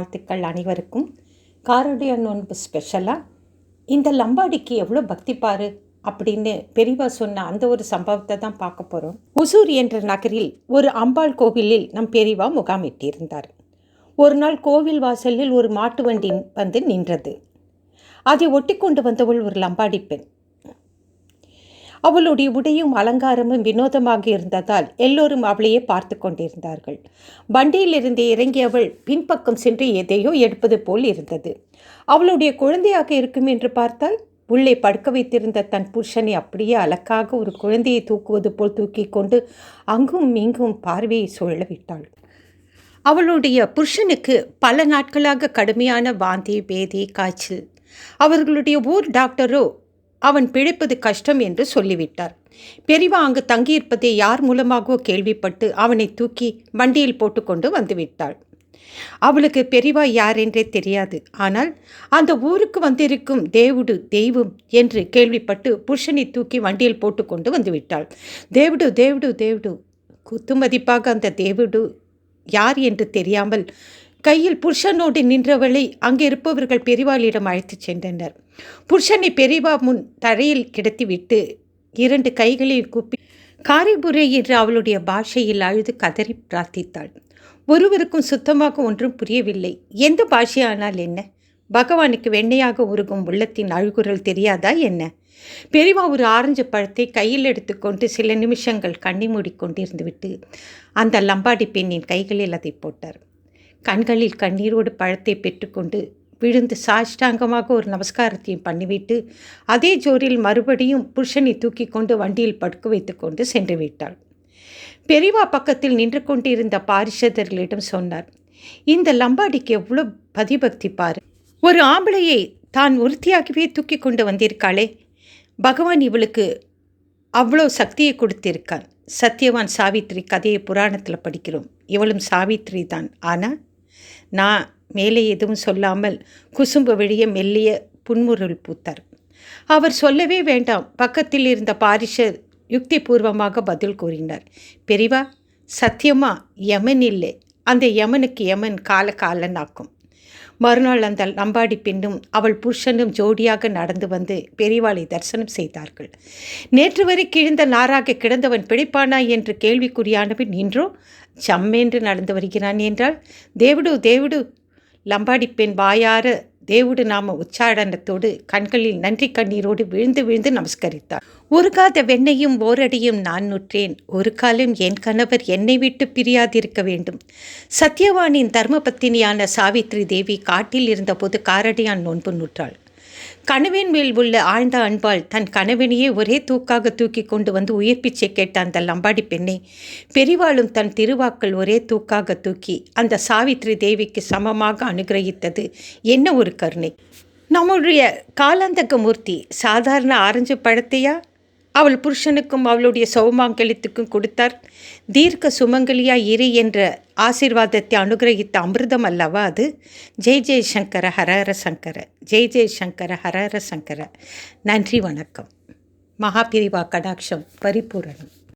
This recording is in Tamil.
வாழ்த்துக்கள் அனைவருக்கும். காரடிய நோன்பு ஸ்பெஷலாக இந்த லம்பாடிக்கு எவ்வளோ பக்தி பாரு அப்படின்னு பெரியவா சொன்ன அந்த ஒரு சம்பவத்தை தான் பார்க்க போகிறோம் ஒசூர் என்ற நகரில் ஒரு அம்பாள் கோவிலில் நம் பெரியவா முகாமிட்டிருந்தார். ஒரு நாள் கோவில் வாசலில் ஒரு மாட்டு வண்டி வந்து நின்றது. அதை ஒட்டி கொண்டு வந்தவள் ஒரு லம்பாடி பெண். அவளுடைய உடையும் அலங்காரமும் வினோதமாக இருந்ததால் எல்லோரும் அவளையே பார்த்து கொண்டிருந்தார்கள். வண்டியிலிருந்து இறங்கியவள் பின்பக்கம் சென்று எதையோ எடுப்பது போல் இருந்தது. அவளுடைய குழந்தையாக இருக்கும் என்று பார்த்தால் உள்ளே படுக்க வைத்திருந்த தன் புருஷனை அப்படியே அலக்காக ஒரு குழந்தையை தூக்குவது போல் தூக்கி கொண்டு அங்கும் இங்கும் பார்வையை சுழல விட்டாள். அவளுடைய புருஷனுக்கு பல நாட்களாக கடுமையான வாந்தி பேதி காய்ச்சல். அவர்களுடைய ஊர் டாக்டரோ அவன் பிழைப்பது கஷ்டம் என்று சொல்லிவிட்டார். பெரியவா அங்கு தங்கியிருப்பதை யார் மூலமாகவோ கேள்விப்பட்டு அவனை தூக்கி வண்டியில் போட்டுக்கொண்டு வந்துவிட்டாள். அவளுக்கு பெரிவா யார் என்றே தெரியாது. ஆனால் அந்த ஊருக்கு வந்திருக்கும் தேவுடு தெய்வம் என்று கேள்விப்பட்டு புருஷனை தூக்கி வண்டியில் போட்டுக்கொண்டு வந்துவிட்டாள். தேவுடு தேவுடு தேவுடு. குத்துமதிப்பாக அந்த தேவுடு யார் என்று தெரியாமல் கையில் புருஷனோடு நின்றவளை அங்கே இருப்பவர்கள் பெரிவாளிடம் அழைத்துச் சென்றனர். புருஷனை பெரிவா முன் தரையில் கிடத்திவிட்டு இரண்டு கைகளையும் கூப்பி காரிபுரை என்று அவளுடைய பாஷையில் அழுது கதறி பிரார்த்தித்தாள். ஒருவருக்கும் சுத்தமாக ஒன்றும் புரியவில்லை. எந்த பாஷையானால் என்ன? பகவானுக்கு வெண்ணையாக உருகும் உள்ளத்தின் அழுகுரல் தெரியாதா என்ன? பெரிவா ஒரு ஆரஞ்சு பழத்தை கையில் எடுத்துக்கொண்டு சில நிமிஷங்கள் கண்ணி மூடிக்கொண்டிருந்து விட்டு அந்த லம்பாடி பெண்ணின் கைகளில் அதை போட்டார். கண்களில் கண்ணீரோடு பழத்தை பெற்றுக்கொண்டு விழுந்து சாஷ்டாங்கமாக ஒரு நமஸ்காரத்தையும் பண்ணிவிட்டு அதே ஜோரில் மறுபடியும் புருஷனை தூக்கி கொண்டு வண்டியில் படுக்க வைத்து கொண்டு சென்று விட்டாள். பெரிவா பக்கத்தில் நின்று கொண்டிருந்த பாரிஷதர்களிடம் சொன்னார் இந்த லம்பாடிக்கு எவ்வளோ பதிபக்தி பாரு. ஒரு ஆம்பளையை தான் உறுதியாகவே தூக்கி கொண்டு வந்திருக்காளே. பகவான் இவளுக்கு அவ்வளோ சக்தியை கொடுத்திருக்கான் சத்யவான் சாவித்ரி கதையை புராணத்தில் படிக்கிறோம். இவளும் சாவித்ரி தான் ஆனால் நான் மேலே எதுவும் சொல்லாமல் குசும்பு வெளியே மெல்லிய புன்முருள் பூத்தார். அவர் சொல்லவே வேண்டாம். பக்கத்தில் இருந்த பாரிஷர் யுக்திபூர்வமாக பதில் கூறினார். பெரிவா சத்தியமா? யமன் இல்லை. அந்த யமனுக்கு யமன் கால காலனாக்கும் மறுநாள் அந்த நம்பாடி பெண்ணும் அவள் புருஷனும் ஜோடியாக நடந்து வந்து பெரிவாளை தரிசனம் செய்தார்கள். நேற்று வரை கிழிந்த நாராக கிடந்தவன் பிழைப்பானா என்று கேள்விக்குறியானவன் இன்றோ சம்மென்று நடந்து வருகிறான் என்றால் தேவுடு தேவுடு லம்பாடி பெண் வாயார தேவுடு நாம உச்சாடனத்தோடு கண்களில் நன்றி கண்ணீரோடு விழுந்து விழுந்து நமஸ்கரித்தார் ஒரு காத வெண்ணையும் ஓரடியும் நான் நுற்றேன். ஒரு காலம் என் கணவர் என்னை விட்டு பிரியாதிருக்க வேண்டும். சத்யவானின் தர்மபத்தினியான சாவித்ரி தேவி காட்டில் இருந்தபோது காரடியான் நோன்பு நுற்றாள். கனவின் மேல் உள்ள ஆழ்ந்த அன்பால் தன் கணவனையே ஒரே தூக்காக தூக்கி கொண்டு வந்து உயிர் பிச்சை கேட்ட அந்த லம்பாடி பெண்ணை. பெரிவாளும் தன் திருவாக்கள் ஒரே தூக்காக தூக்கி அந்த சாவித்ரி தேவிக்கு சமமாக அனுகிரகித்தது. என்ன ஒரு கருணை. நம்முடைய காலாந்தக மூர்த்தி சாதாரண ஆரஞ்சு பழத்தையா? அவள் புருஷனுக்கும் அவளுடைய சௌமாங்கலித்துக்கும் கொடுத்தார். தீர்க்க சுமங்கலியா இரு என்ற ஆசீர்வாதத்தை அனுகிரகித்த அமிர்தம் அல்லவா அது? ஜெய் ஜெய் சங்கர ஹரஹர சங்கர. ஜெய் ஜெய் சங்கர ஹரஹர சங்கர. நன்றி வணக்கம். மகாபிரிவா கடாட்சம் பரிபூரணம்.